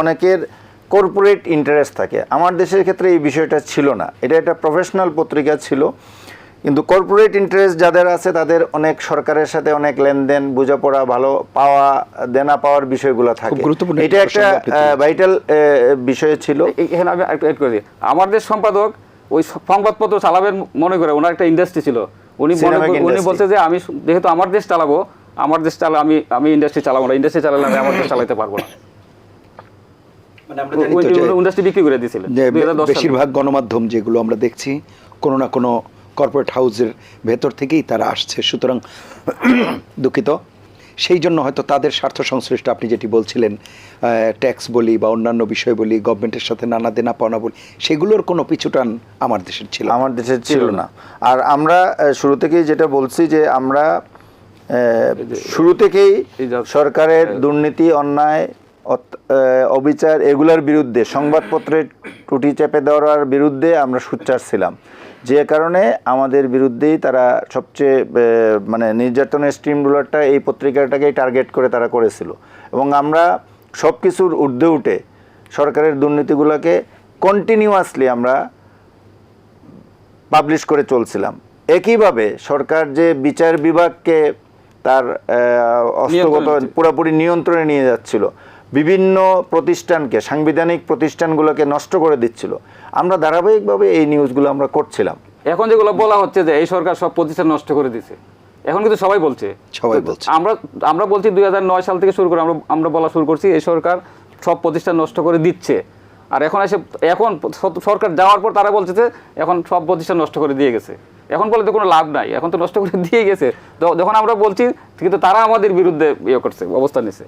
অনেকের corporate interest থাকে। আমার দেশের ক্ষেত্রে এই বিষয়টা ছিল না। এটা একটা প্রফেশনাল পত্রিকা ছিল। কিন্তু কর্পোরেট ইন্টারেস্ট যাদের আছে তাদের অনেক সরকারের সাথে অনেক লেনদেন বোঝাপড়া ভালো পাওয়া দেনা পাওয়ার বিষয়গুলো থাকে। গুরুত্বপূর্ণ এটা একটা। ভাইটাল বিষয় ছিল। এখানে আমি একটু এড করি আমাদের সম্পাদক ওই সংবাদপত্র চালাবেন মনে করে ওনার একটা ইন্ডাস্ট্রি ছিল। উনি মনে উনি বলছে যে আমি যেহেতু আমার দেশ চালাবো আমার দেশ চালা আমি আমি ইন্ডাস্ট্রি চালাবো না ইন্ডাস্ট্রি চালালে আমি আমার দেশ চালাতে পারব না। মানে আমরা জানি তো ইন্ডাস্ট্রি বিক্রি করে দিয়েছিলেন। যে 2010 সালে। বেশিরভাগ গণমাধ্যম যেগুলো আমরা দেখছি কোনো না কোনো কর্পোরেট হাউসের ভেতর থেকেই তারা আসছে। সুতরাং দুঃখিত। সেই জন্য হয়তো তাদের স্বার্থ সংশ্লিষ্ট আপনি যেটি বলছিলেন ট্যাক্স বলি বা অন্যান্য বিষয় বলি গভর্নমেন্টের সাথে নানা দেনা পাওনা বলি সেগুলোর কোনো পিছুটান আমার দেশের ছিল আমার দেশের ছিল না। আর আমরা শুরু থেকেই যেটা বলছি যে আমরা শুরু থেকেই সরকারের দুর্নীতি অন্যায় অবিচার এগুলোর বিরুদ্ধে সংবাদপত্রে টুটি চেপে দেওয়ার বিরুদ্ধে আমরা সোচ্চার ছিলাম। যে কারণে আমাদের বিরুদ্ধেই তারা সবচেয়ে মানে নির্যাতনের স্ট্রিম রুলারটা এই পত্রিকাটাকেই টার্গেট করে তারা করেছিল। এবং আমরা সব কিছুর ঊর্ধ্বে উঠে সরকারের দুর্নীতিগুলোকে কন্টিনিউয়াসলি আমরা পাবলিশ করে চলছিলাম। একইভাবে সরকার যে বিচার বিভাগকে তার আহ, অস্তগত পুরোপুরি নিয়ন্ত্রণে নিয়ে যাচ্ছিল বিভিন্ন প্রতিষ্ঠানকে সাংবিধানিক প্রতিষ্ঠানগুলোকে নষ্ট করে দিচ্ছিল। আমরা ধারাবাহিকভাবে এই নিউজগুলো আমরা করছিলাম। এখন যেগুলো বলা হচ্ছে যে এই সরকার সব প্রতিষ্ঠান নষ্ট করে দিছে এখন কিন্তু সবাই বলছে। সবাই বলছে। আমরা আমরা বলছি দুই সাল থেকে শুরু করে আমরা আমরা বলা শুরু করছি এই সরকার সব প্রতিষ্ঠান নষ্ট করে দিচ্ছে। আর এখন এসে এখন সরকার যাওয়ার পর তারা বলছে যে এখন সব প্রতিষ্ঠান নষ্ট করে দিয়ে গেছে। এখন বলে তো কোনো লাভ নাই এখন তো নষ্ট করে দিয়ে গেছে। তো যখন আমরা বলছি কিন্তু তারা আমাদের বিরুদ্ধে ইয়ে করছে অবস্থান নিছে।